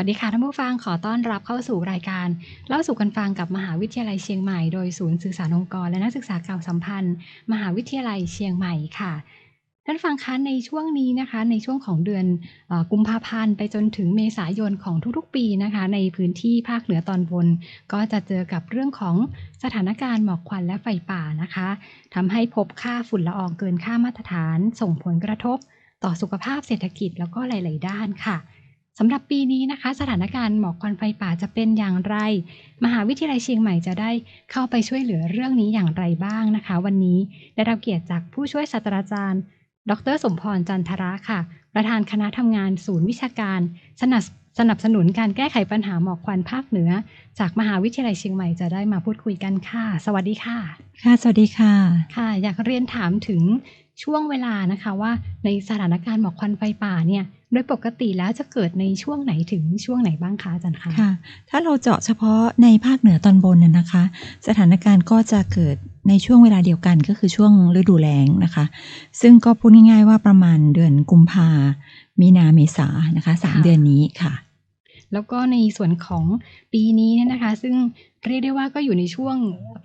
สวัสดีค่ะท่านผู้ฟังขอต้อนรับเข้าสู่รายการ เล่าสู่กันฟังกับมหาวิทยาลัยเชียงใหม่โดยศูนย์สื่อสารองค์กร และนักศึกษาเก่าสัมพันธ์ มหาวิทยาลัยเชียงใหม่ค่ะท่านฟังคะในช่วงนี้นะคะ ในช่วงของเดือนอกุมภาพันธ์ไปจนถึงเมษายนของทุกๆ ปีนะคะ ในพื้นที่ภาคเหนือตอนบน ก็จะเจอกับเรื่องของสถานการณ์หมอกควันและไฟป่านะคะทำให้พบค่าฝุ่นละอองเกินค่ามาตรฐาน ส่งผลกระทบ ต่อสุขภาพเศรษฐกิจแล้วก็หลาย ๆ ด้านค่ะ สำหรับปีนี้นะคะ สถานการณ์หมอกควันไฟป่าจะเป็นอย่างไร มหาวิทยาลัยเชียงใหม่จะได้เข้าไปช่วยเหลือเรื่องนี้อย่างไรบ้างนะคะ วันนี้ได้รับเกียรติจากผู้ช่วยศาสตราจารย์ ดร สมพรจันทระค่ะ ประธานคณะทำงานศูนย์วิชาการ สนับสนับสนุนการแก้ไขปัญหาหมอกควันภาคเหนือ จากมหาวิทยาลัยเชียงใหม่จะได้มาพูดคุยกันค่ะ สวัสดีค่ะ ค่ะ สวัสดีค่ะ ค่ะ อยากเรียนถามถึงช่วงเวลานะคะว่าในสถานการณ์หมอกควันไฟป่าเนี่ย โดยปกติแล้วจะเกิดในช่วงไหนถึงช่วงไหนบ้างคะอาจารย์คะค่ะ ถ้าเราเจาะเฉพาะในภาคเหนือตอนบนน่ะนะคะ สถานการณ์ก็จะเกิดในช่วงเวลาเดียวกันก็คือช่วงฤดูแล้งนะคะ ซึ่งก็พูดง่ายๆว่าประมาณเดือนกุมภามีนาเมษานะคะสามเดือนนี้ค่ะ แล้วก็ในส่วนของปีนี้เนี่ยนะคะ ซึ่งเรียกได้ว่าก็อยู่ในช่วง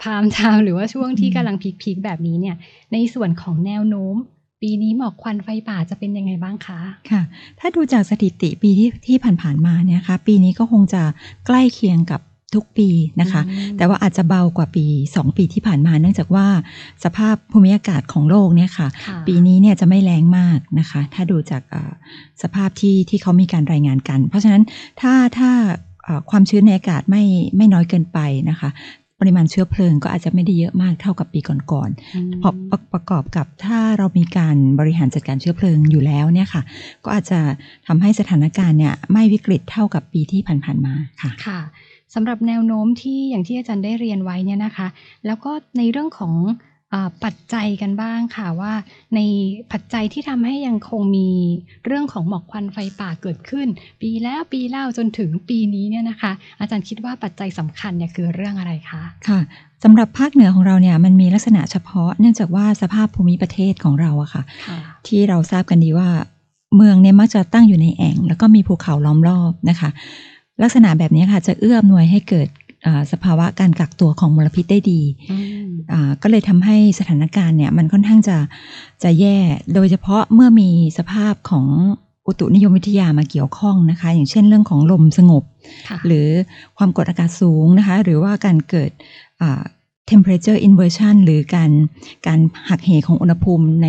พามไทม์หรือว่าช่วงที่กำลังพีคๆแบบนี้เนี่ย ในส่วนของแนวโน้ม ปีนี้หมอกควันไฟป่าจะเป็นยังไงบ้างคะ ค่ะ ถ้าดูจากสถิติปีที่ที่ผ่านๆมาเนี่ยค่ะปีนี้ก็คงจะใกล้เคียงกับทุกปีนะคะอืมแต่ว่าอาจจะเบากว่าปี 2 ปีที่ผ่านมา เนื่องจากว่าสภาพภูมิอากาศของโลกเนี่ยค่ะค่ะปีนี้เนี่ยจะไม่แรงมากนะคะ ถ้าดูจากเอ่อสภาพที่ที่เขามีการรายงานกัน เพราะฉะนั้นถ้าถ้าเอ่อความชื้นในอากาศไม่ไม่น้อยเกินไปนะคะป ริมาณเชื้อเพลิงก็อาจจะไม่ได้เยอะมากเท่ากับปีก่อนอืมๆพอประประกอบกับถ้าเรามีการบริหารจัดการเชื้อเพลิงอยู่แล้วเนี่ยค่ะ ก็อาจจะทำให้สถานการณ์เนี่ยไม่วิกฤตเท่ากับปีที่ผ่านๆมาค่ะค่ะสำหรับแนวโน้มที่อย่างที่อาจารย์ได้เรียนไว้เนี่ยนะคะ แล้วก็ในเรื่องของอา ปัจจัยกันบ้างค่ะว่า ในปัจจัยที่ทำให้ยังคงมีเรื่องของหมอกควันไฟป่าเกิดขึ้น ปีแล้วปีเล่าจนถึงปีนี้เนี่ยนะคะ อาจารย์คิดว่าปัจจัยสำคัญเนี่ยคือเรื่องอะไรคะค่ะสำหรับภาคเหนือของเราเนี่ยมันมีลักษณะเฉพาะ เนื่องจากว่าสภาพภูมิประเทศของเราอะค่ะค่ะที่เราทราบกันดีว่า เมืองเนี่ยมักจะตั้งอยู่ในแอ่ง แล้วก็มีภูเขาล้อมรอบนะคะ ลักษณะแบบนี้ค่ะจะเอื้ออำนวยให้เกิดอ่า สภาวะการกักตัวของมลพิษได้ดีอืมอ่าก็เลยทำให้สถานการณ์เนี่ยมันค่อนข้างจะจะแย่ โดยเฉพาะเมื่อมีสภาพของอุตุนิยมวิทยามาเกี่ยวข้องนะคะ อย่างเช่นเรื่องของลมสงบค่ะหรือความกดอากาศสูงนะคะ หรือว่าการเกิดอ่า temperature inversion หรือการการหักเหของอุณหภูมิใน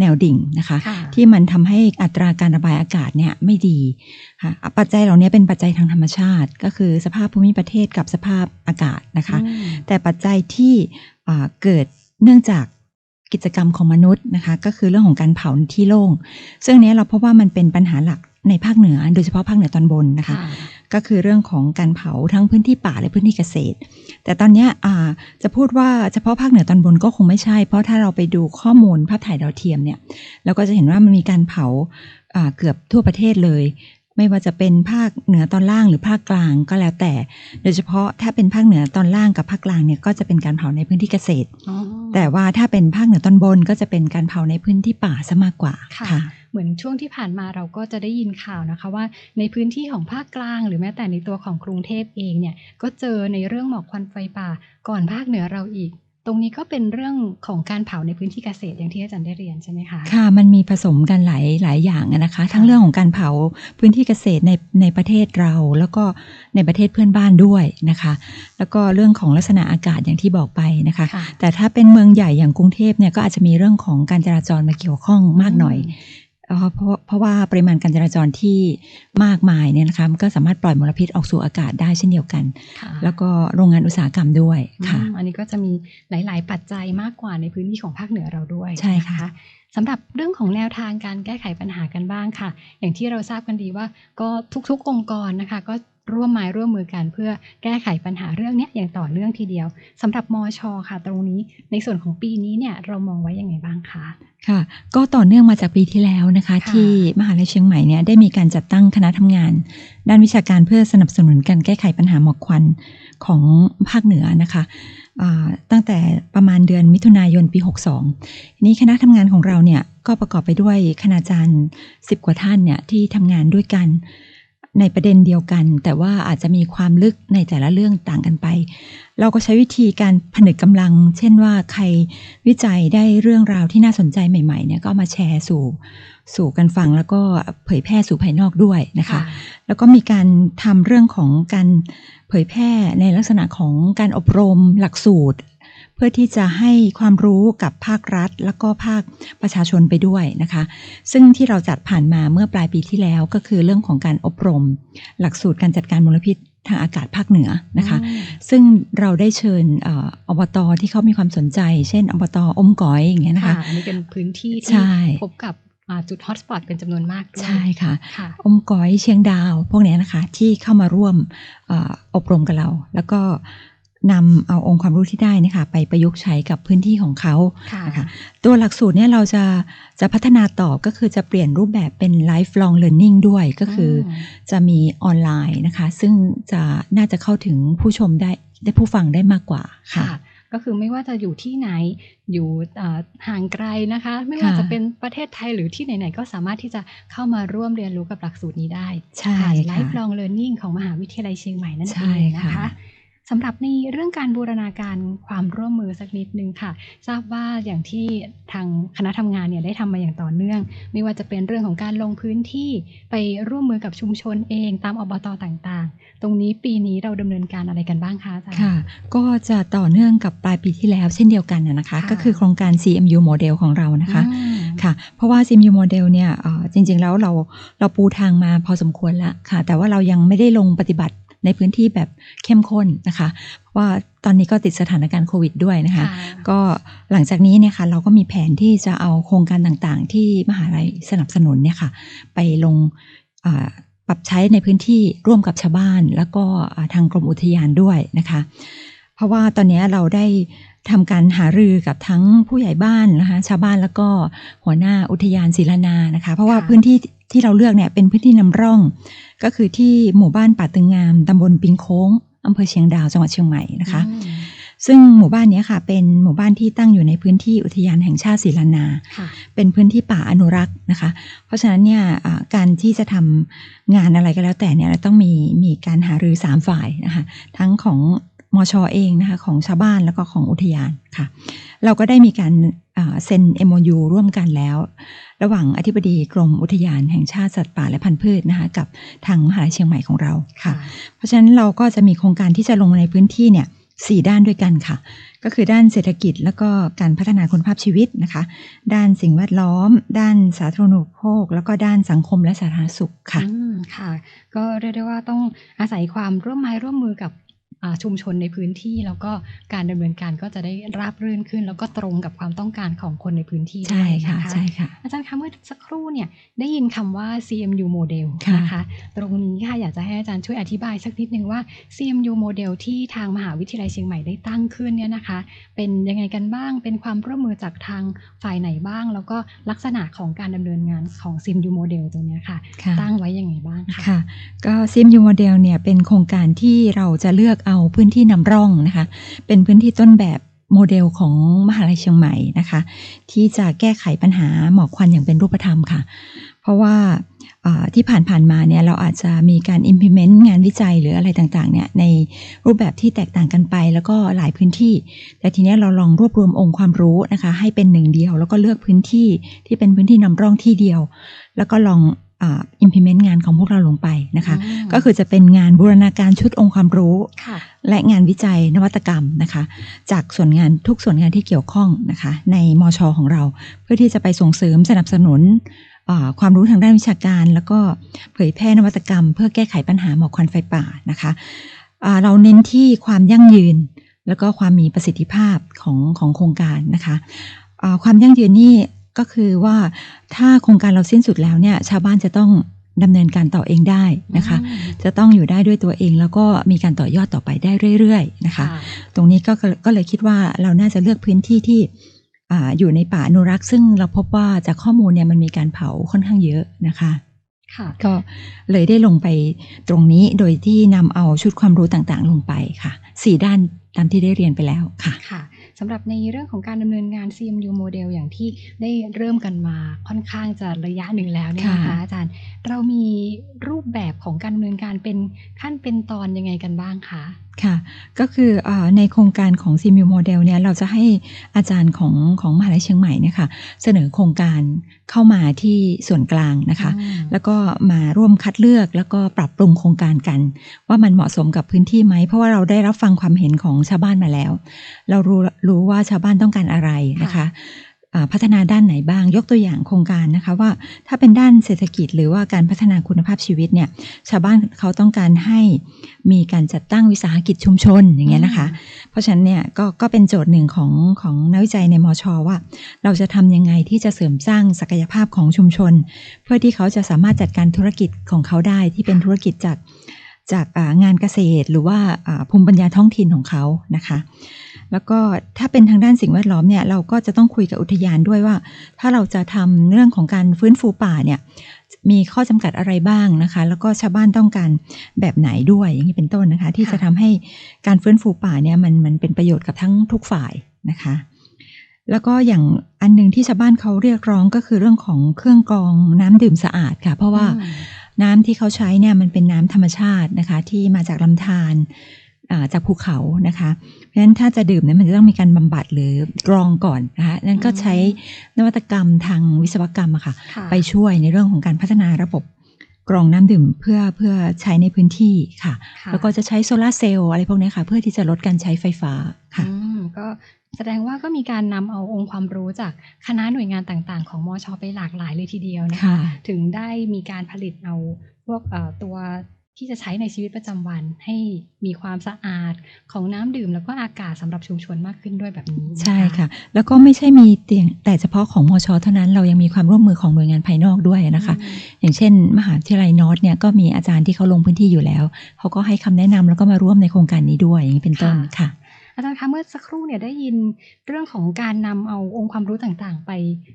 แนวดิ่งนะคะค่ะที่มันทำให้อัตราการระบายอากาศเนี่ยไม่ดีค่ะปัจจัยเหล่านี้เป็นปัจจัยทางธรรมชาติ ก็คือสภาพภูมิประเทศกับสภาพอากาศนะคะอืมแต่ปัจจัยที่อ่าเกิดเนื่องจากกิจกรรมของมนุษย์นะคะ ก็คือเรื่องของการเผาในที่โล่ง ซึ่งอันเนี้ยเราพบว่ามันเป็นปัญหาหลักในภาคเหนือ โดยเฉพาะภาคเหนือตอนบนนะคะค่ะ ก็คือเรื่องของการเผาทั้งพื้นที่ป่าและพื้นที่เกษตร แต่ตอนเนี้ยอ่าจะพูดว่าเฉพาะภาคเหนือตอนบนก็คงไม่ใช่ เพราะถ้าเราไปดูข้อมูลภาพถ่ายดาวเทียมเนี่ยเราก็จะเห็นว่ามันมีการเผาอ่าเกือบทั่วประเทศเลย ไม่ว่าจะเป็นภาคเหนือตอนล่างหรือภาคกลางก็แล้วแต่ โดยเฉพาะถ้าเป็นภาคเหนือตอนล่างกับภาคกลางเนี่ยก็จะเป็นการเผาในพื้นที่เกษตรอ๋อแต่ว่าถ้าเป็นภาคเหนือตอนบนก็จะเป็นการเผาในพื้นที่ป่าซะมากกว่าค่ะค่ะ เหมือนช่วงที่ผ่านมาเราก็จะได้ยินข่าวนะคะว่า ในพื้นที่ของภาคกลาง หรือแม้แต่ในตัวของกรุงเทพเองเนี่ยก็เจอในเรื่องหมอกควันไฟป่าก่อนภาคเหนือเราอีกตรงนี้ก็เป็นเรื่องของการเผาในพื้นที่เกษตรอย่างที่อาจารย์ได้เรียนใช่ไหมคะค่ะมันมีผสมกันหลายหลายอย่างอะนะคะ ทั้งเรื่องของการเผาพื้นที่เกษตรในในประเทศเรา แล้วก็ในประเทศเพื่อนบ้านด้วยนะคะ แล้วก็เรื่องของลักษณะอากาศอย่างที่บอกไปนะคะค่ะแต่ถ้าเป็นเมืองใหญ่อย่างกรุงเทพเนี่ยก็อาจจะมีเรื่องของการจราจรมาเกี่ยวข้องมากหน่อย เอ่อเพราะเพราะว่าปริมาณการจราจรที่มากมายเนี่ยนะคะมันก็สามารถปล่อยมลพิษออกสู่อากาศได้เช่นเดียวกันค่ะแล้วก็โรงงานอุตสาหกรรมด้วยค่ะอืมอันนี้ก็จะมีหลาย ๆ ปัจจัยมากกว่าในพื้นที่ของภาคเหนือเราด้วยใช่ค่ะนสำหรับเรื่องของแนวทางการแก้ไขปัญหากันบ้างค่ะ อย่างที่เราทราบกันดีว่าก็ทุกๆองค์กรนะคะ ก็ ร่วมไม้ร่วมมือกัน เพื่อแก้ไขปัญหาเรื่องเนี้ยอย่างต่อเนื่องทีเดียวสำหรับมอชค่ะ ตรงนี้ในส่วนของปีนี้เนี่ยเรามองไว้ยังไงบ้างคะค่ะ ก็ต่อเนื่องมาจากปีที่แล้วนะคะค่ะที่มหาลัยเชียงใหม่เนี่ยได้มีการจัดตั้งคณะทำงาน ด้านวิชาการเพื่อสนับสนุนการแก้ไขปัญหาหมอกควันของภาคเหนือนะคะอ่าตั้งแต่ประมาณเดือนมิถุนายนปี 62ทีนี้คณะทำงานของเราเนี่ยก็ประกอบไปด้วยคณาจารย์ 10 กว่าท่านเนี่ยที่ทำงานด้วยกัน ในประเด็นเดียวกัน แต่ว่าอาจจะมีความลึกในแต่ละเรื่องต่างกันไป เราก็ใช้วิธีการผนึกกำลัง เช่นว่าใครวิจัยได้เรื่องราวที่น่าสนใจใหม่ๆเนี่ยก็เอามาแชร์สู่สู่กันฟังแล้วก็เผยแพร่สู่ภายนอกด้วยนะคะ แล้วก็มีการทำเรื่องของการเผยแพร่ในลักษณะของการอบรมหลักสูตรเพื่อที่จะให้ความรู้กับภาครัฐ แล้วก็ภาคประชาชนไปด้วยนะคะ ซึ่งที่เราจัดผ่านมาเมื่อปลายปีที่แล้วก็คือเรื่องของการอบรม หลักสูตรการจัดการมลพิษทางอากาศภาคเหนือนะคะอืมซึ่งเราได้เชิญเอ่ออบตที่เขามีความสนใจ เช่น อบตอมก๋อยอย่างเงี้ยนะคะอันนี้เป็นพื้นที่ใช่ที่พบกับอ่าจุดฮอตสปอตเป็นจำนวนมากด้วยใช่ค่ะค่ะอมก๋อยเชียงดาว พวกเนี้ยนะคะที่เข้ามาร่วมเอออบรมกับเรา แล้วก็ นำเอาองค์ความรู้ที่ได้เนะคะไปประยุกต์ใช้กับพื้นที่ของเขาค่ะนะคะตัวหลักสูตรเนี่ยเราจะจะพัฒนาต่อก็คือจะเปลี่ยนรูปแบบเป็น lifelong learning ด้วยก็คืออมจะมีออนไลน์นะคะ ซึ่งจะน่าจะเข้าถึงผู้ชมได้ได้ผู้ฟังได้มากกว่าค่ะค่ะก็คือไม่ว่าจะอยู่ที่ไหนอยู่อ่าห่างไกลนะคะ ไม่ว่าค่ะจะเป็นประเทศไทยหรือที่ไหน ๆ ก็สามารถที่จะเข้ามาร่วมเรียนรู้กับหลักสูตรนี้ได้ใช่ผ่านค่ะ lifelong learning ของมหาวิทยาลัยเชียงใหม่นั่นใช่เองนะค่ะคะ สำหรับในเรื่องการบูรณาการความร่วมมือสักนิดนึงค่ะ ทราบว่าอย่างที่ทางคณะทำงานเนี่ยได้ทำมาอย่างต่อเนื่อง ไม่ว่าจะเป็นเรื่องของการลงพื้นที่ไปร่วมมือกับชุมชนเองตามอบตต่างๆ ตรงนี้ปีนี้เราดำเนินการอะไรกันบ้างคะอาจารย์ค่ะ ก็จะต่อเนื่องกับปลายปีที่แล้วเช่นเดียวกันนะนะคะค่ะก็คือโครงการ CMU Model ของเรานะคะอืมค่ะ เพราะว่า CMU Model เนี่ยเอ่อจริงๆแล้วเราเราปูทางมาพอสมควรแล้วค่ะ แต่ว่าเรายังไม่ได้ลงปฏิบัติ ในพื้นที่แบบเข้มข้นนะคะ เพราะว่าตอนนี้ก็ติดสถานการณ์โควิดด้วยนะคะ ก็หลังจากนี้เนี่ยค่ะเราก็มีแผนที่จะเอาโครงการต่างๆ ที่มหาลัยสนับสนุนเนี่ยค่ะ ไปลงอ่าปรับใช้ในพื้นที่ร่วมกับชาวบ้าน แล้วก็อ่าทางกรมอุทยานด้วยนะคะ เพราะว่าตอนนี้เราได้ทำการหารือกับทั้งผู้ใหญ่บ้านนะคะ ชาวบ้านแล้วก็หัวหน้าอุทยานศิลานานะคะ เพราะว่าค่ะพื้นที่ที่เราเลือกเนี่ยเป็นพื้นที่นำร่อง ก็คือที่หมู่บ้านป่าตึงงามตำบลปิงโค้งอำเภอเชียงดาวจังหวัดเชียงใหม่นะคะอืมซึ่งหมู่บ้านเนี้ยค่ะ เป็นหมู่บ้านที่ตั้งอยู่ในพื้นที่อุทยานแห่งชาติศิลานาค่ะเป็นพื้นที่ป่าอนุรักษ์นะคะ เพราะฉะนั้นเนี่ยอ่าการที่จะทำงานอะไรก็แล้วแต่เนี่ยเราต้องมีมีการหารือสามฝ่ายนะคะทั้งของ มชเองนะคะของชาวบ้านแล้วก็ของอุทยานค่ะ เราก็ได้มีการเซ็น MOU ร่วมกันแล้ว ระหว่างอธิบดีกรมอุทยานแห่งชาติสัตว์ป่าและพันธุ์พืชนะคะกับทางมหาลัยเชียงใหม่ของเราค่ะ เพราะฉะนั้นเราก็จะมีโครงการที่จะลงในพื้นที่เนี่ยสี่ด้านด้วยกันค่ะ ก็คือด้านเศรษฐกิจแล้วก็การพัฒนาคุณภาพชีวิตนะคะ ด้านสิ่งแวดล้อม ด้านสาธารณูปโภค แล้วก็ด้านสังคมและสาธารณสุขค่ะอืมค่ะ ก็เรียกได้ว่าต้องอาศัยความร่วมไม้ร่วมมือกับ ชุมชนในพื้นที่ แล้วก็การดำเนินการก็จะได้ราบรื่นขึ้น แล้วก็ตรงกับความต้องการของคนในพื้นที่ใช่ด้วยค่ะนใช่ค่ะอาจารย์คะเมื่อสักครู่เนี่ยได้ยินคำว่า CMU model ค่ะนะคะตรงนี้ค่ะอยากจะให้อาจารย์ช่วยอธิบายสักนิดนึงว่า CMU model ที่ทางมหาวิทยาลัยเชียงใหม่ได้ตั้งขึ้นเนี่ยนะคะ เป็นยังไงกันบ้างเป็นความร่วมมือจากทางฝ่ายไหนบ้าง แล้วก็ลักษณะของการดำเนินงานของ CMU model ตัวเนี้ยค่ะค่ะ ตั้งไว้ยังไงบ้างคะค่ะก็ CMU Model เนี่ยเป็นโครงการที่เราจะเลือกเอาพื้นที่นำร่องนะคะ เป็นพื้นที่ต้นแบบโมเดลของมหาลัยเชียงใหม่นะคะ ที่จะแก้ไขปัญหาหมอกควันอย่างเป็นรูปธรรมค่ะ เพราะว่าที่ผ่านๆมาเนี่ยเราอาจจะมีการ implement งานวิจัยหรืออะไรต่างๆเนี่ยในรูปแบบที่แตกต่างกันไป แล้วก็หลายพื้นที่ แต่ทีนี้เราลองรวบรวมองค์ความรู้นะคะ ให้เป็นหนึ่งเดียว แล้วก็เลือกพื้นที่ที่เป็นพื้นที่นำร่องที่เดียว แล้วก็ลอง implement งานของพวกเราลงไปนะคะอืมก็คือจะเป็นงานบูรณาการชุดองค์ความรู้ค่ะและงานวิจัยนวัตกรรมนะคะ จากส่วนงานทุกส่วนงานที่เกี่ยวข้องนะคะ ในมชของเรา เพื่อที่จะไปส่งเสริมสนับสนุนอ่าความรู้ทางด้านวิชาการ แล้วก็เผยแพร่นวัตกรรม เพื่อแก้ไขปัญหาหมอกควันไฟป่านะคะอ่าเราเน้นที่ความยั่งยืน แล้วก็ความมีประสิทธิภาพของของโครงการนะคะอ่าความยั่งยืนนี่ ก็คือว่าถ้าโครงการเราสิ้นสุดแล้วเนี่ยชาวบ้านจะต้องดำเนินการต่อเองได้นะคะอืมจะต้องอยู่ได้ด้วยตัวเองแล้วก็มีการต่อยอดต่อไปได้เรื่อยๆนะคะ ตรงนี้ก็ก็เลยคิดว่าเราน่าจะเลือกพื้นที่ที่อ่าอยู่ในป่าอนุรักษ์ซึ่งเราพบว่าจากข้อมูลเนี่ยมันมีการเผาค่อนข้างเยอะนะคะค่ะก็เลยได้ลงไปตรงนี้โดยที่นำเอาชุดความรู้ต่างๆ ลงไปค่ะสี่ด้านตามที่ได้เรียนไปแล้วค่ะค่ะ สำหรับในเรื่องของการดำเนินงาน CMU model อย่างที่ได้เริ่มกันมาค่อนข้างจะระยะหนึ่งแล้วเนี่ยนะคะค่ะอาจารย์ เรามีรูปแบบของการดำเนินการเป็นขั้นเป็นตอนยังไงกันบ้างคะค่ะ ก็คืออาในโครงการของ c m u โมเดลเนี่ยเราจะให้อาจารย์ของของมหาลัยเชียงใหม่เนี่ยค่ะเสนอโครงการเข้ามาที่ส่วนกลางนะคะอืมแล้วก็มาร่วมคัดเลือกแล้วก็ปรับปรุงโครงการกัน ว่ามันเหมาะสมกับพื้นที่ไหม เพราะว่าเราได้รับฟังความเห็นของชาวบ้านมาแล้ว เรารู้รู้ว่าชาวบ้านต้องการอะไรนะคะอ่า พัฒนาด้านไหนบ้าง ยกตัวอย่างโครงการนะคะว่าถ้าเป็นด้านเศรษฐกิจ หรือว่าการพัฒนาคุณภาพชีวิตเนี่ยชาวบ้านเขาต้องการให้มีการจัดตั้งวิสาหกิจชุมชนอย่างเงี้ยนะคะ เพราะฉะนั้นเนี่ยก็ก็เป็นโจทย์หนึ่งของของนักวิจัยในมชว่า เราจะทำยังไงที่จะเสริมสร้างศักยภาพของชุมชน เพื่อที่เขาจะสามารถจัดการธุรกิจของเขาได้ที่เป็นธุรกิจจาก จากอ่างานเกษตรหรือว่าอ่าภูมิปัญญาท้องถิ่นของเขานะคะ แล้วก็ถ้าเป็นทางด้านสิ่งแวดล้อมเนี่ยเราก็จะต้องคุยกับอุทยานด้วยว่า ถ้าเราจะทำเรื่องของการฟื้นฟูป่าเนี่ยมีข้อจำกัดอะไรบ้างนะคะ แล้วก็ชาวบ้านต้องการแบบไหนด้วยอย่างนี้เป็นต้นนะคะ ที่จะทำให้การฟื้นฟูป่าเนี่ยมันมันเป็นประโยชน์กับทั้งทุกฝ่ายนะคะแล้วก็อย่างอันหนึ่งที่ชาวบ้านเขาเรียกร้องก็คือเรื่องของเครื่องกรองน้ำดื่มสะอาดค่ะ เพราะว่าอืม น้ำที่เขาใช้เนี่ยมันเป็นน้ำธรรมชาตินะคะ ที่มาจากลำธารอ่าจากภูเขานะคะ เพราะฉะนั้นถ้าจะดื่มเนี่ยมันจะต้องมีการบำบัดหรือกรองก่อนนะคะนั่นก็ใช้นวัตกรรมทางวิศวกรรมอะค่ะค่ะ ไปช่วยในเรื่องของการพัฒนาระบบกรองน้ำดื่มเพื่อเพื่อใช้ในพื้นที่ค่ะค่ะแล้วก็จะใช้โซลาร์เซลล์อะไรพวกนี้ค่ะ เพื่อที่จะลดการใช้ไฟฟ้าค่ะอืมก็ แสดงว่าก็มีการนำเอาองค์ความรู้จากคณะหน่วยงานต่างๆ ของมอชไปหลากหลายเลยทีเดียวนะคะค่ะถึงได้มีการผลิตเอาพวกเอ่อตัวที่จะใช้ในชีวิตประจำวันให้มีความสะอาดของน้ำดื่ม แล้วก็อากาศสำหรับชุมชนมากขึ้นด้วยแบบนี้นใช่ค่ะ แล้วก็ไม่ใช่มีเตียงแต่เฉพาะของมชเท่านั้นเรายังมีความร่วมมือของหน่วยงานภายนอกด้วยนะคะอืมอย่างเช่น มหาวิทยาลัยนอร์ทเนี่ยก็มีอาจารย์ที่เขาลงพื้นที่อยู่แล้ว เขาก็ให้คำแนะนำแล้วก็มาร่วมในโครงการนี้ด้วยอย่างนี้เป็นต้นค่ะ อาจารย์คะเมื่อสักครู่เนี่ยได้ยินเรื่องของการนำเอาองค์ความรู้ต่างๆ ไป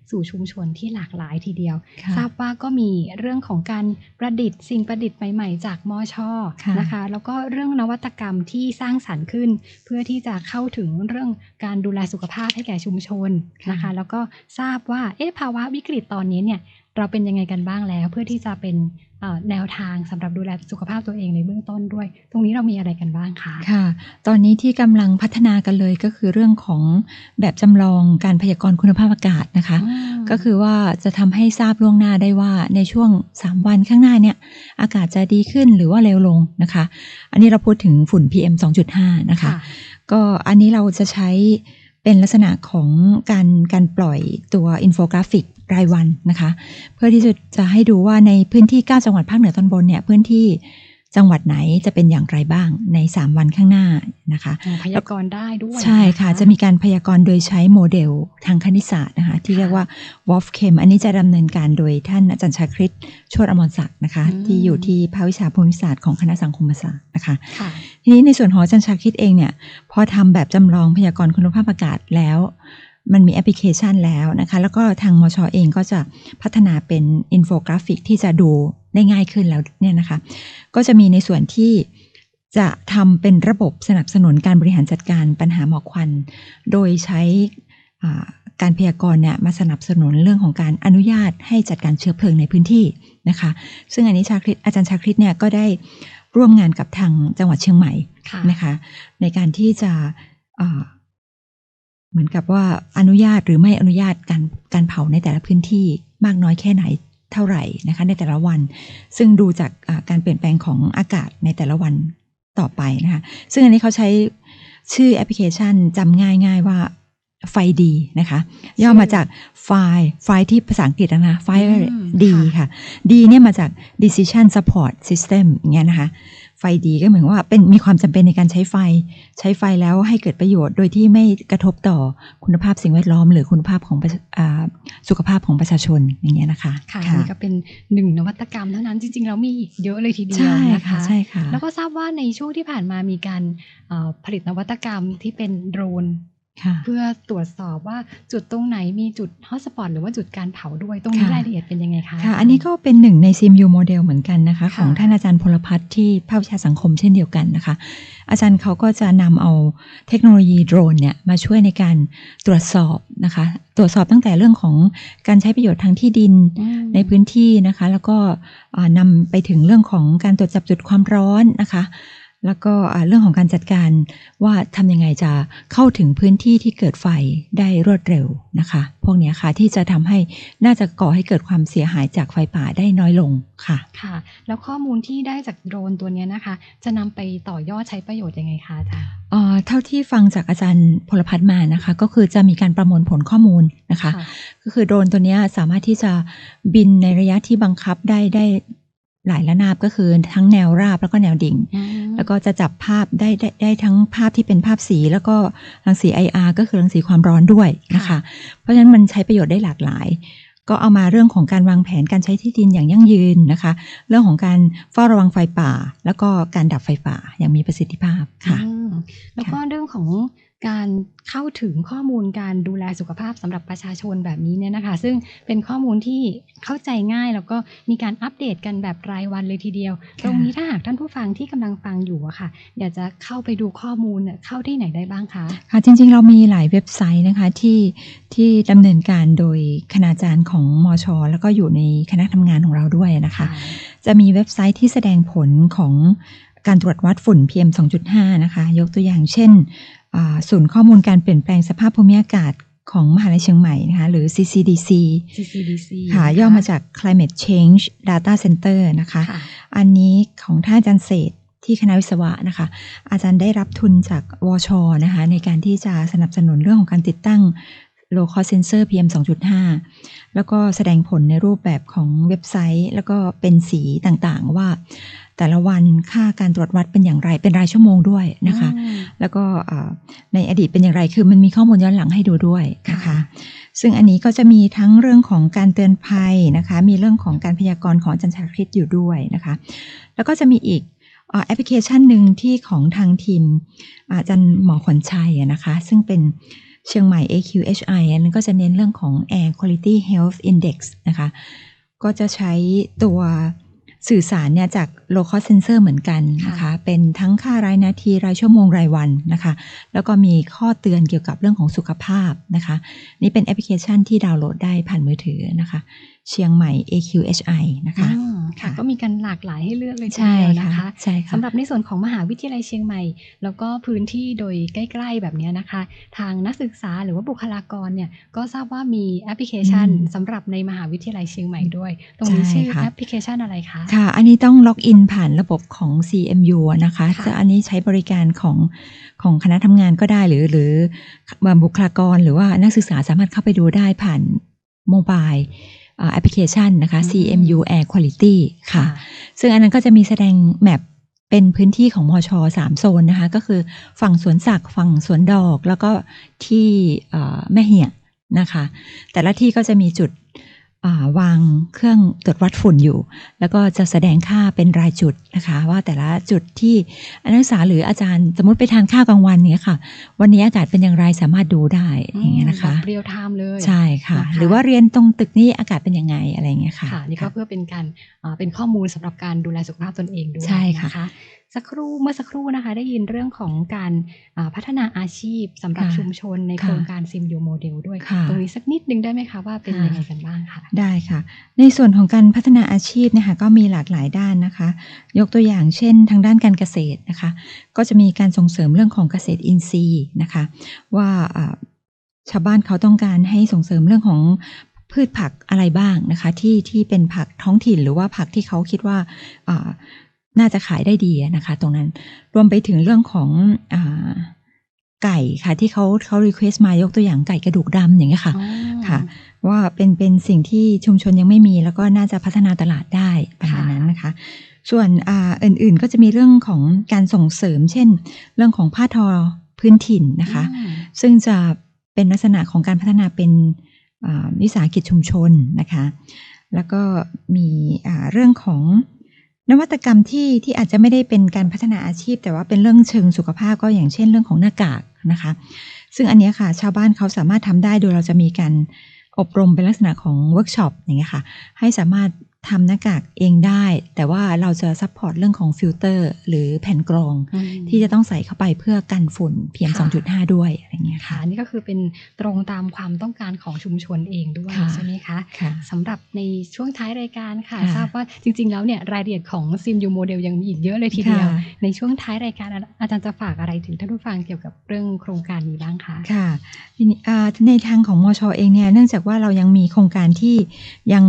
สู่ชุมชนที่หลากหลายทีเดียวค่ะทราบว่าก็มีเรื่องของการประดิษฐ์สิ่งประดิษฐ์ใหม่ๆ จากมอชอค่ะนะคะ แล้วก็เรื่องนวัตกรรมที่สร้างสรรค์ขึ้น เพื่อที่จะเข้าถึงเรื่องการดูแลสุขภาพให้แก่ชุมชนนะคะ แล้วก็ทราบว่าเอ๊ะภาวะวิกฤตตอนนี้เนี่ยเราเป็นยังไงกันบ้างแล้ว เพื่อที่จะเป็นเอ่อ แนวทางสำหรับดูแลสุขภาพตัวเองในเบื้องต้นด้วย ตรงนี้เรามีอะไรกันบ้างคะค่ะ ตอนนี้ที่กำลังพัฒนากันเลยก็คือเรื่องของแบบจำลองการพยากรณ์คุณภาพอากาศนะคะอืมก็คือว่าจะทำให้ทราบล่วงหน้าได้ว่าในช่วง 3 วันข้างหน้าเนี่ยอากาศจะดีขึ้นหรือว่าเลวลงนะคะ อันนี้เราพูดถึงฝุ่น PM 2.5 นะคะ ก็อันนี้เราจะใช้ เป็นลักษณะของการการปล่อยตัวอินโฟกราฟิกรายวันนะคะ เพื่อที่จะจะให้ดูว่าในพื้นที่ 9 จังหวัดภาคเหนือตอนบนเนี่ยพื้นที่ จังหวัดไหนจะเป็นอย่างไรบ้างใน 3 วันข้างหน้านะคะอ๋อพยากรณ์ได้ด้วย ใช่ค่ะนจะมีการพยากรณ์โดยใช้โมเดลทางคณิตศาสตร์นะคะที่เรียกว่า w o l f c h e m อันนี้จะดำเนินการโดยท่านอาจารย์ชาคริตโชติอมรศักดิ์นะคะอืมที่อยู่ที่ภาควิชาภูมิศาสตร์ของคณะสังคมศาสตร์นะคะค่ะทีนี้ในส่วนของอาจารย์ชาคิดเองเนี่ยพอทำแบบจำลองพยากรณ์คุณภาพอากาศแล้ว มันมีแอปพลิเคชันแล้วนะคะ แล้วก็ทางมชอเองก็จะพัฒนาเป็นอินโฟกราฟิกที่จะดูได้ง่ายขึ้นแล้วเนี่ยนะคะ ก็จะมีในส่วนที่จะทำเป็นระบบสนับสนุนการบริหารจัดการปัญหาหมอกควัน โดยใช้การพยากรณ์เนี่ยมาสนับสนุนเรื่องของการอนุญาตให้จัดการเชื้อเพลิงในพื้นที่นะคะ ซึ่งอันนี้ชาคริตอาจารย์ชาคริตเนี่ยก็ได้ร่วมงานกับทางจังหวัดเชียงใหม่ะนะคะ ในการที่จะ เอ่อเหมือนกับว่าอนุญาตหรือไม่อนุญาตการการเผาในแต่ละพื้นที่มากน้อยแค่ไหนเท่าไหร่นะคะในแต่ละวัน ซึ่งดูจากอ่าการเปลี่ยนแปลงของอากาศในแต่ละวันต่อไปนะคะซึ่งอันนี้เขาใช้ชื่อแอปพลิเคชันจำง่ายๆว่าไฟดีนะคะ ย่อมาจากไฟล์ไฟล์ที่ภาษาอังกฤษนะคะไฟล์อืมดีค่ะค่ะดีเนี่ยมาจาก decision support system อย่างเงี้ยนะคะไฟดีก็เหมือนว่าเป็นมีความจำเป็นในการใช้ไฟ ใช้ไฟแล้วให้เกิดประโยชน์ โดยที่ไม่กระทบต่อคุณภาพสิ่งแวดล้อม หรือคุณภาพของประชาอ่าสุขภาพของประชาชนอย่างเงี้ยนะคะค่ะอันนี่ก็เป็นหนึ่งนวัตกรรมเท่านั้นจริงๆแล้วมีอีกเยอะเลยทีเดียวใช่นะค่ะคะใช่ค่ะแล้วก็ทราบว่าในช่วงที่ผ่านมามีการเอ่อผลิตนวัตกรรมที่เป็นโดรนค่ะ เพื่อตรวจสอบว่าจุดตรงไหนมีจุดฮอตสปอตหรือว่าจุดการเผาด้วยตรงนี้ค่ะรายละเอียดเป็นยังไงคะค่ะ อันนี้ก็เป็นหนึ่งใน CMU โมเดลเหมือนกันนะคะค่ะของท่านอาจารย์พลพัฒน์ที่ภาควิชาสังคมเช่นเดียวกันนะคะ อาจารย์เขาก็จะนำเอาเทคโนโลยีโดรนเนี่ยมาช่วยในการตรวจสอบนะคะ ตรวจสอบตั้งแต่เรื่องของการใช้ประโยชน์ทางที่ดินอืมในพื้นที่นะคะ แล้วก็อ่านำไปถึงเรื่องของการตรวจจับจุดความร้อนนะคะ แล้วก็อ่าเรื่องของการจัดการว่าทำยังไงจะเข้าถึงพื้นที่ที่เกิดไฟได้รวดเร็วนะคะ พวกเนี้ยค่ะที่จะทำให้น่าจะก่อให้เกิดความเสียหายจากไฟป่าได้น้อยลงค่ะค่ะ แล้วข้อมูลที่ได้จากโดรนตัวเนี้ยนะคะ จะนำไปต่อยอดใช้ประโยชน์ยังไงคะอาจารย์เอ่อเท่าที่ฟังจากอาจารย์พลพัฒน์มานะคะ ก็คือจะมีการประมวลผลข้อมูลนะคะ ก็คือโดรนตัวเนี้ยสามารถที่จะบินในระยะที่บังคับได้ได้หลายระนาบก็คือทั้งแนวราบแล้วก็แนวดิ่งอืม แล้วก็จะจับภาพได้ได้ได้ทั้งภาพที่เป็นภาพสี แล้วก็รังสี IR ก็คือรังสีความร้อนด้วยนะคะค่ะเพราะฉะนั้นมันใช้ประโยชน์ได้หลากหลาย ก็เอามาเรื่องของการวางแผนการใช้ที่ดินอย่างยั่งยืนนะคะ เรื่องของการเฝ้าระวังไฟป่า แล้วก็การดับไฟป่าอย่างมีประสิทธิภาพค่ะอืมแล้วก็เรื่องของ การเข้าถึงข้อมูลการดูแลสุขภาพสำหรับประชาชนแบบนี้เนี่ยนะคะ ซึ่งเป็นข้อมูลที่เข้าใจง่ายแล้วก็มีการอัปเดตกันแบบรายวันเลยทีเดียวค่ะตรงนี้ถ้าหากท่านผู้ฟังที่กำลังฟังอยู่อะค่ะ อยากจะเข้าไปดูข้อมูลเนี่ยเข้าที่ไหนได้บ้างคะค่ะจริง ๆ เรามีหลายเว็บไซต์นะคะที่ที่ดำเนินการโดยคณาจารย์ของมอชอแล้วก็อยู่ในคณะทำงานของเราด้วยนะคะ จะมีเว็บไซต์ที่แสดงผลของการตรวจวัดฝุ่น PM 2.5 นะคะ ยกตัวอย่างเช่นอ่า ศูนย์ข้อมูลการเปลี่ยนแปลงสภาพภูมิอากาศของมหาลัยเชียงใหม่นะคะหรือ CCDC CCDC ค่ะย่อมาจาก Climate Change Data Center นะคะค่ะอันนี้ของท่านอาจารย์เศรษฐ์ที่คณะวิศวะนะคะ อาจารย์ได้รับทุนจากวชนะคะในการที่จะสนับสนุนเรื่องของการติดตั้ง low cost sensor PM 2.5 แล้วก็แสดงผลในรูปแบบของเว็บไซต์ แล้วก็เป็นสีต่างๆว่า แต่ละวันค่าการตรวจวัดเป็นอย่างไรเป็นรายชั่วโมงด้วยนะคะอืมแล้วก็อ่าในอดีตเป็นอย่างไรคือมันมีข้อมูลย้อนหลังให้ดูด้วยนะคะค่ะซึ่งอันนี้ก็จะมีทั้งเรื่องของการเตือนภัยนะคะ มีเรื่องของการพยากรณ์ของอาจารย์ชาคริตอยู่ด้วยนะคะ แล้วก็จะมีอีกอ่าแอปพลิเคชันหนึ่งที่ของทางทีมอาจารย์หมอขวัญชัยอะนะคะ ซึ่งเป็นเชียงใหม่ AQHI อันนั้นก็จะเน้นเรื่องของ Air Quality Health Index นะคะ ก็จะใช้ตัว สื่อสารเนี่ยจาก low cost sensor เหมือนกันนะคะค่ะเป็นทั้งค่ารายนาที รายชั่วโมง รายวันนะคะ แล้วก็มีข้อเตือนเกี่ยวกับเรื่องของสุขภาพนะคะ นี่เป็นแอปพลิเคชันที่ดาวน์โหลดได้ผ่านมือถือนะคะ เชียงใหม่ AQHI นะคะอืมค่ะค่ะก็มีกันหลากหลายให้เลือกเลยทีใช่เดียวนะค่ะคะใช่ค่ะสำหรับในส่วนของมหาวิทยาลัยเชียงใหม่ แล้วก็พื้นที่โดยใกล้ ๆแบบเนี้ยนะคะ ทางนักศึกษาหรือว่าบุคลากรเนี่ยก็ทราบว่ามีแอปพลิเคชันอืมสำหรับในมหาวิทยาลัยเชียงใหม่ด้วย ตรงนี้ใช่ชื่อค่ะแอปพลิเคชันอะไรคะค่ะ อันนี้ต้องล็อกอินผ่านระบบของ CMU อะนะคะค่ะจะอันนี้ใช้บริการของของคณะทำงานก็ได้หรือหรือบุคลากรหรือว่านักศึกษาสามารถเข้าไปดูได้ผ่านโมบายอ่า แอปพลิเคชันนะคะ CMU Air Quality ค่ะ ซึ่งอันนั้นก็จะมีแสดงแมปเป็นพื้นที่ของมอชอสามโซนนะคะ ก็คือฝั่งสวนสักฝั่งสวนดอก แล้วก็ที่เอ่อแม่เหี่ยนะคะ แต่ละที่ก็จะมีจุดอ่า วางเครื่องตรวจวัดฝุ่นอยู่ แล้วก็จะแสดงค่าเป็นรายจุดนะคะ ว่าแต่ละจุดที่นักศึกษาหรืออาจารย์สมมติไปทานข้าวกลางวันเนี้ยค่ะ วันนี้อากาศเป็นอย่างไรสามารถดูได้อย่างเงี้ยนะคะเรียลไทม์เลยใช่ค่ะนะคะหรือว่าเรียนตรงตึกนี้อากาศเป็นยังไงอะไรอย่างเงี้ยค่ะค่ะนี่ก็เพื่อเป็นการอ่าเป็นข้อมูลสำหรับการดูแลสุขภาพตนเองด้วยใช่ค่ะน สักครู่เมื่อสักครู่นะคะ ได้ยินเรื่องของการอ่าพัฒนาอาชีพสำหรับค่ะชุมชนในค่ะโครงการซิมยูโมเดลด้วยค่ะตรงนี้สักนิดนึงได้ไหมคะว่าเป็นค่ะยังไงกันบ้างค่ะ ได้ค่ะ ในส่วนของการพัฒนาอาชีพเนะคะก็มีหลากหลายด้านนะคะ ยกตัวอย่างเช่น ทางด้านการเกษตรนะคะ ก็จะมีการส่งเสริมเรื่องของเกษตรอินทรีย์นะคะ ว่าอ่าชาวบ้านเขาต้องการให้ส่งเสริมเรื่องของพืชผักอะไรบ้างนะคะ ที่ที่เป็นผักท้องถิ่นหรือว่าผักที่เขาคิดว่าอ่า น่าจะขายได้ดีนะคะ ตรงนั้นรวมไปถึงเรื่องของอาไก่ค่ะที่เขาเขารีเควสมายกตัวอย่างไก่กระดูกดำอย่างเงี้ยค่ะอ๋อค่ะ ว่าเป็นเป็นสิ่งที่ชุมชนยังไม่มี แล้วก็น่าจะพัฒนาตลาดได้ประมาณนั้นนะคะ ส่วนอ่าอื่นๆก็จะมีเรื่องของการส่งเสริม เช่น เรื่องของผ้าทอพื้นถิ่นนะคะอืมซึ่งจะเป็นลักษณะของการพัฒนาเป็นอ่าวิสาหกิจชุมชนนะคะ แล้วก็มีอ่าเรื่องของ นวัตกรรมที่ที่อาจจะไม่ได้เป็นการพัฒนาอาชีพ แต่ว่าเป็นเรื่องเชิงสุขภาพก็อย่างเช่นเรื่องของหน้ากากนะคะ ซึ่งอันนี้ค่ะ ชาวบ้านเขาสามารถทำได้โดยเราจะมีการอบรมเป็นลักษณะของเวิร์กช็อปอย่างเงี้ยค่ะ ให้สามารถ ทำหน้ากากเองได้ แต่ว่าเราจะซัพพอร์ตเรื่องของฟิลเตอร์ หรือแผ่นกรองอืมที่จะต้องใส่เข้าไปเพื่อกันฝุ่น PM ค่ะ2.5 ด้วยอะไรเงี้ยค่ะค่ะอันนี่ก็คือเป็นตรงตามความต้องการของชุมชนเองด้วยค่ะใช่ไหมคะค่ะสำหรับในช่วงท้ายรายการค่ะค่ะ ทราบว่าจริง ๆ แล้วเนี่ยรายละเอียดของซิมยูโมเดลยังมีอีกเยอะเลยทีเดียวค่ะในช่วงท้ายรายการอาจารย์จะฝากอะไรถึงท่านผู้ฟังเกี่ยวกับเรื่องโครงการนี้บ้างคะค่ะทีนี้อ่าในทางของมชเองเนี่ยเนื่องจากว่าเรายังมีโครงการที่ยัง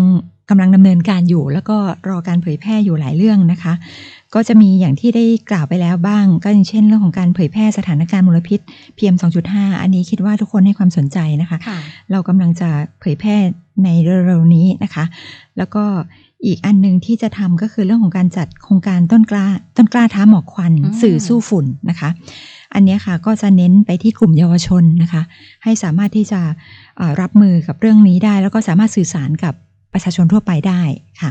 กำลังดำเนินการอยู่ แล้วก็รอการเผยแพร่อยู่หลายเรื่องนะคะ ก็จะมีอย่างที่ได้กล่าวไปแล้วบ้าง ก็อย่างเช่นเรื่องของการเผยแพร่สถานการณ์มลพิษ PM 2.5 อันนี้คิดว่าทุกคนให้ความสนใจนะคะค่ะเรากำลังจะเผยแพร่ในเร็วๆนี้นะคะ แล้วก็อีกอันหนึ่งที่จะทำก็คือเรื่องของการจัดโครงการต้นกล้า ต้นกล้าท้าหมอกควันอืมสื่อสู้ฝุ่นนะคะ อันเนี้ยค่ะก็จะเน้นไปที่กลุ่มเยาวชนนะคะ ให้สามารถที่จะเอ่อรับมือกับเรื่องนี้ได้ แล้วก็สามารถสื่อสารกับ ประชาชนทั่วไปได้ค่ะ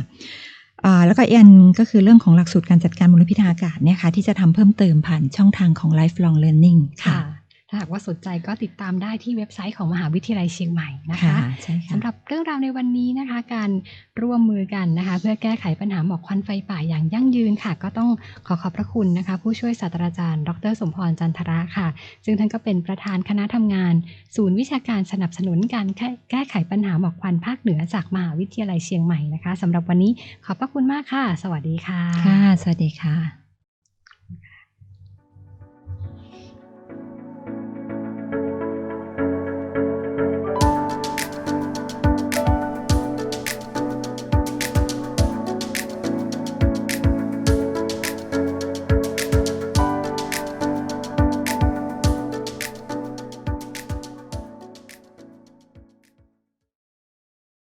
แล้วก็อีกอันก็คือเรื่องของหลักสูตรการจัดการมลพิษทางอากาศเนี่ยค่ะที่จะทำเพิ่มเติมผ่านช่องทางของ lifelong learning ค่ะค่ะ หากว่าสนใจก็ติดตามได้ที่เว็บไซต์ของมหาวิทยาลัยเชียงใหม่นะคะค่ะใช่ค่ะสำหรับเรื่องราวในวันนี้นะคะ การร่วมมือกันนะคะ เพื่อแก้ไขปัญหาหมอกควันไฟป่าอย่างยั่งยืนค่ะ ก็ต้องขอขอบพระคุณนะคะ ผู้ช่วยศาสตราจารย์ ดร สมพรจันทระค่ะ ซึ่งท่านก็เป็นประธานคณะทำงาน ศูนย์วิชาการสนับสนุนการแก้แก้ไขปัญหาหมอกควันภาคเหนือจากมหาวิทยาลัยเชียงใหม่นะคะสำหรับวันนี้ขอบพระคุณมากค่ะ สวัสดีค่ะค่ะ สวัสดีค่ะ